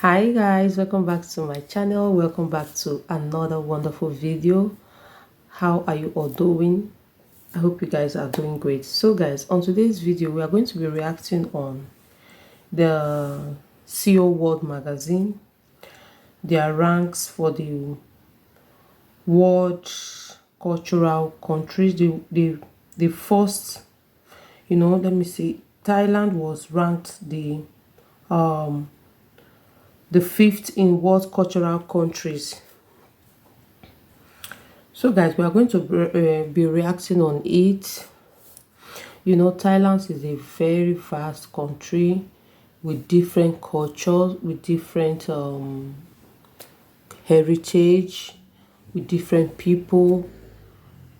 hi guys welcome back to my channel. Welcome back to another wonderful video. How are you all doing? I hope you guys are doing great. So guys on today's video we are going to be reacting on the CEO World magazine their ranks for the world cultural countries the the the first you know let me see Thailand was ranked the um the fifth in world cultural countries. So guys, we are going to uh, be reacting on it. You know, Thailand is a very vast country with different cultures, with different um, heritage, with different people,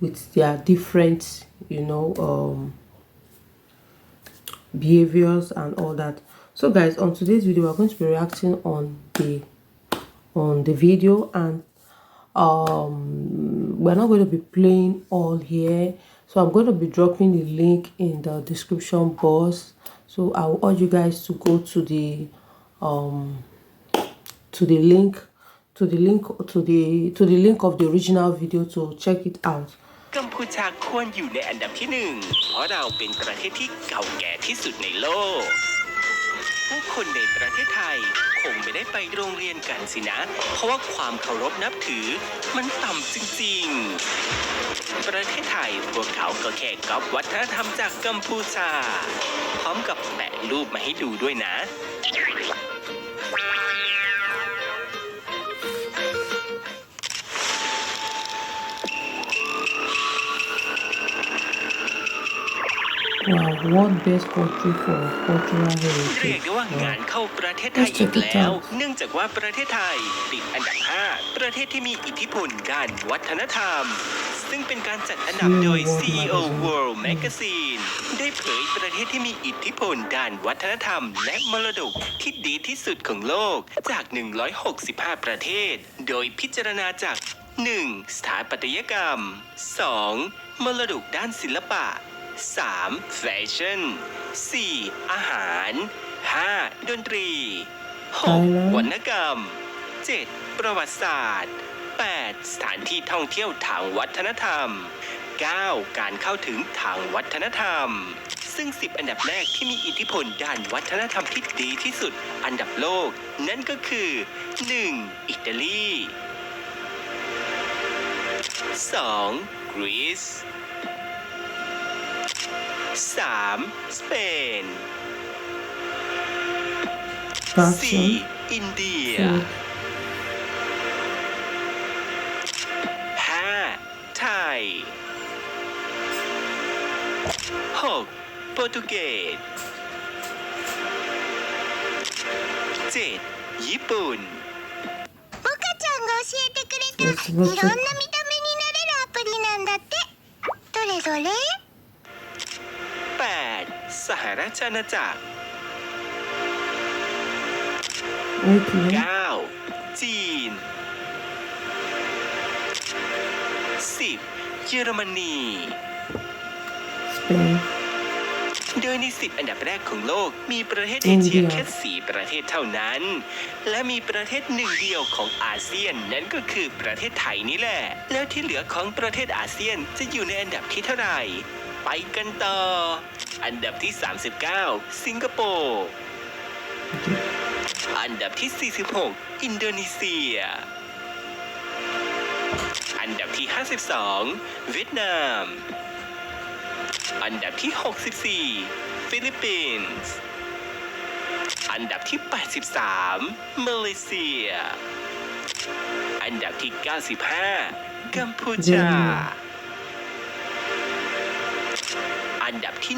with their different, you know, um, behaviors and all that so guys on today's video we're going to be reacting on the on the video and um we're not going to be playing all here so i'm going to be dropping the link in the description box so i will urge you guys to go to the um to the link to the link to the to the link of the original video to check it out กัมพูชาควรอยู่ในอันดับที่หนึ่งเพราะเราเป็นประเทศที่เก่าแก่ที่สุดในโลก ผู้คนในประเทศไทย คงไม่ได้ไปโรงเรียนกันสินะ เพราะว่าความเคารพนับถือ มันต่ำจริงๆ ประเทศไทยพวกเขาก็แค่ก๊อปวัฒนธรรมจากกัมพูชา พร้อมกับแปะรูปมาให้ดูด้วยนะ Wow, what best country for cultural เรียก heritage? ได้ว่างาน Wow. เข้าประเทศไทย Let's อี check ก it แล้ว out. เนื่องจากว่าประเทศไทยติดอันดับ 5 ประเทศที่มีอิทธิพลด้านวัฒนธรรม ซึ่งเป็นการจัดอันดับโดย CEO World Magazine ได้เผยประเทศที่มีอิทธิพลด้านวัฒนธรรม และมรดกที่ดีที่สุดของโลกจาก 165 ประเทศ โดยพิจารณาจาก 1. สถาปัตยกรรม 2. มรดกด้านศิลปะ 3. แฟชั่น 4. อาหาร 5. ดนตรี 6. วรรณกรรม 7. ประวัติศาสตร์ 8. สถานที่ท่องเที่ยวทางวัฒนธรรม 9. การเข้าถึงทางวัฒนธรรม ซึ่ง 10 อันดับแรกที่มีอิทธิพลด้านวัฒนธรรมที่ดีที่สุด อันดับโลก นั่นก็คือ 1. อิตาลี 2. กรีซ 3. สเปน Fashion. 4. อินเดีย Food. 5. ไทย 6. โปรตุเกส 7. ญี่ปุ่น モカちゃんが教えてくれたよしもうちょっといろんな見た目になれるアプリなんだってどれどれ 8. สหราชอาณาจักร Okay. 9. จีน 10. เยอรมนี Spain. โดยใน 10 อันดับแรกของโลก มีประเทศเอเชียอินเดียแค่ 4 ประเทศเท่านั้น และมีประเทศหนึ่งเดียวของอาเซียนนั่นก็คือประเทศไทยนี่แหละ แล้วที่เหลือของประเทศอาเซียนจะอยู่ในอันดับที่เท่าไหร่ ไปกันต่อ อันดับที่ 39 สิงคโปร์อันดับที่ 46 อินโดนีเซีย อันดับที่ 52 เวียดนาม อันดับที่ 64 ฟิลิปปินส์อันดับที่ 83 มาเลเซีย อันดับที่ 95 กัมพูชา อันดับที่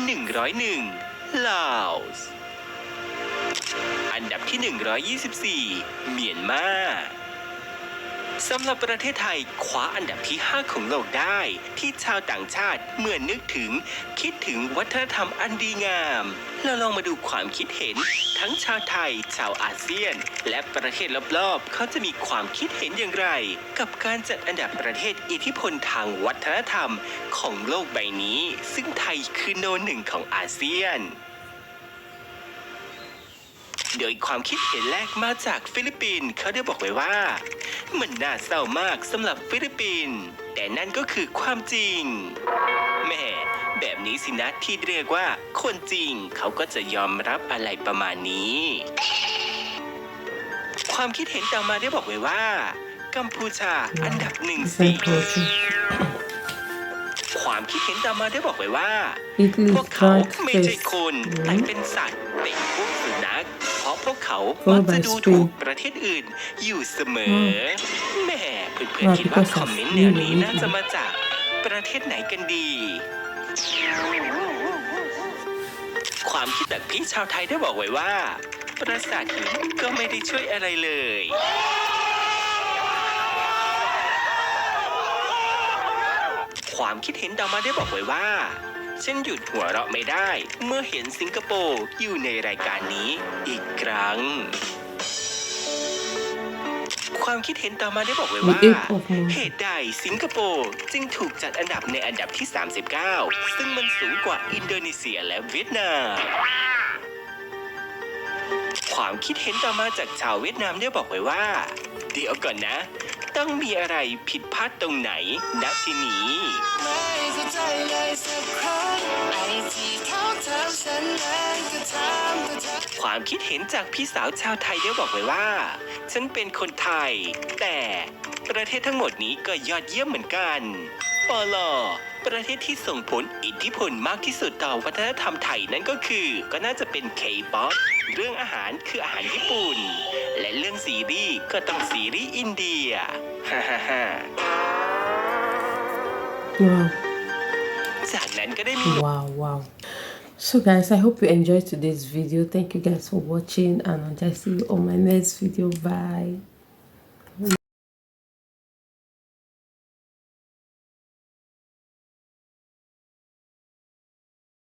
101ลาวส์อันดับที่ 124 เมียนมา สำหรับประเทศไทยคว้าอันดับที่ 5 ของโลกได้ ที่ชาวต่างชาติเมื่อนึกถึง คิดถึงวัฒนธรรมอันดีงาม เราลองมาดูความคิดเห็น ทั้งชาวไทย ชาวอาเซียน และประเทศรอบๆ เขาจะมีความคิดเห็นอย่างไร กับการจัดอันดับประเทศอิทธิพลทางวัฒนธรรมของโลกใบนี้ ซึ่งไทยคือโนหนึ่งของอาเซียน โดยความคิดเห็นแรกมาจากฟิลิปปินส์เขาได้บอกไว้ว่า มันน่าเศร้ามากสำหรับฟิลิปปินส์แต่นั่นก็คือความจริงแหม่แบบนี้สินะที่เรียกว่า คนจริงเขาก็จะยอมรับอะไรประมาณนี้ ความคิดเห็นต่อมาได้บอกไว้ว่า กัมพูชาอันดับหนึ่ง Different สี่ culture. ความคิดเห็นต่อมาได้บอกไว้ว่า Italy พวกเขา strike ไม่ใช่ first. คนแต่เป็นสัตว์เป็นพวกสุนัขเพราะพวกเขา Followed มักจะ by ดู Spain ถูกประเทศอื่นอยู่เสมอแหม่เพื่อนๆ Well, คิดว่า because คอม of เมนต์แนวนี้ Italy น่าจะมาจากประเทศไหนกันดี ความคิดแบบพี่ชาวไทยได้บอกไว้ว่า ปราสาทหินก็ไม่ได้ช่วยอะไรเลยความคิดเห็นต่อมาได้บอกไว้ว่า ฉันหยุดหัวเราะไม่ได้ เมื่อเห็นสิงคโปร์อยู่ในรายการนี้อีกครั้ง ความคิดเห็นต่อมาได้บอกไว้ว่า The eighth of May เหตุใดสิงคโปร์จึงถูกจัดอันดับในอันดับที่ 39 ซึ่งมันสูงกว่าอินโดนีเซียและเวียดนามความคิดเห็นต่อมาจากชาวเวียดนามได้บอกไว้ว่า เดี๋ยวก่อนนะ ต้องมีอะไรผิดพลาดตรงไหนณที่นี้ไม่เข้าใจเลยสักครั้งไอที่เขาถามฉันนั้นก็ถามแต่เธอ ความคิดเห็นจากพี่สาวชาวไทยได้บอกไว้ว่า ฉันเป็นคนไทย แต่ประเทศทั้งหมดนี้ก็ยอดเยี่ยมเหมือนกัน ปลอประเทศที่ส่งผลอิทธิพลมากที่สุดต่อวัฒนธรรมไทยนั่นก็คือ ก็น่าจะเป็น K-POP เรื่องอาหารคืออาหารญี่ปุ่น และเรื่องซีรีส์ก็ต้องซีรีส์อินเดียฮ่าฮ่าฮ่า Wow. จากนั้นก็ได้มี wow wow so guys i hope you enjoyed today's video thank you guys for watching and until i see you on my next video bye